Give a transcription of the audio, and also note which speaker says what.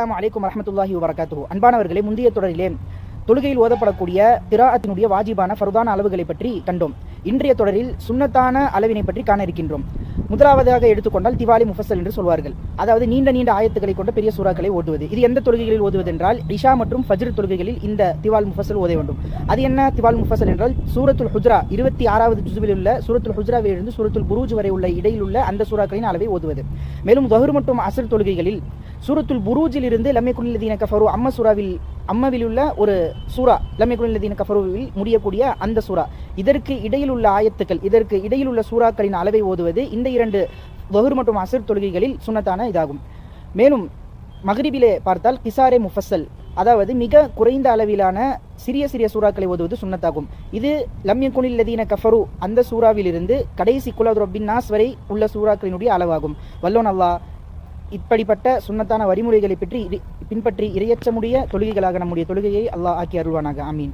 Speaker 1: அஸ்லாம் அலைக்கும் வரமத்துல்லாஹி வரகாத்து அன்பானவர்களே முந்தைய தொடரிலே தொழுகையில் ஓதப்படக்கூடிய திராஅத்தினுடைய வாஜிபான ஃபர்தான அளவுகளை பற்றி கண்டோம். இன்றைய தொடரில் சுண்ணத்தான அளவினை பற்றி காண இருக்கின்றோம். முதலாவதாக எடுத்துக்கொண்டால் திவாலி முஃபசல் என்று சொல்வார்கள். அதாவது நீண்ட நீண்ட ஆயத்துக்களை கொண்ட பெரிய சூறாக்களை ஓதுவது. இது எந்த தொழுகைகளில் ஓதுவது என்றால் இஷா மற்றும் ஃபஜ்ர் தொழுகைகளில் இந்த திவால் முஃபசல் ஓத வேண்டும். அது என்ன திவால் முஃபசல் என்றால் சூரத்துல் ஹுஜ்ரா இருபத்தி ஆறாவது ஜுசுவில் உள்ள சூரத்துல் ஹுஜ்ராவில் இருந்து சூரத்துல் புரூஜ் வரை உள்ள இடையில் உள்ள அந்த சூறாக்களின் அளவை ஓதுவது. மேலும் தொஹர் மற்றும் அசர் தொழுகைகளில் சூரத்துல் புரூஜில் இருந்து லம்ய குனிலதீன கஃபரு. அம்ம சூறாவில் அம்மவில் உள்ள ஒரு சூரா லம்மை குனிலதீன கஃபருவில் முடியக்கூடிய அந்த சூரா இதற்கு இடையில் உள்ள ஆயத்துக்கள் இதற்கு இடையில் உள்ள சூறாக்களின் அளவை ஓதுவது இந்த இரண்டு வகுர் மற்றும் அசர் தொழுகைகளில் சுன்னத்தான இதாகும். மேலும் மகரிபிலே பார்த்தால் கிசாரே முஃபசல் அதாவது மிக குறைந்த அளவிலான சிறிய சிறிய சூறாக்களை ஓதுவது சுன்னத்தாகும் இது லம்ய குனில்லதீன கஃபரு அந்த சூறாவிலிருந்து கடைசி குலது ரொபின் நாஸ் வரை உள்ள சூறாக்களினுடைய அளவாகும். வல்லோன் அல்லா இப்படிப்பட்ட சுன்னத்தான வழிமுறைகளை பற்றி பின்பற்றி இரையச்சமுடைய தொழுகைகளாக நம்முடைய தொழுகையை அல்லாஹ் ஆக்கி அருள்வானாக. ஆமீன்.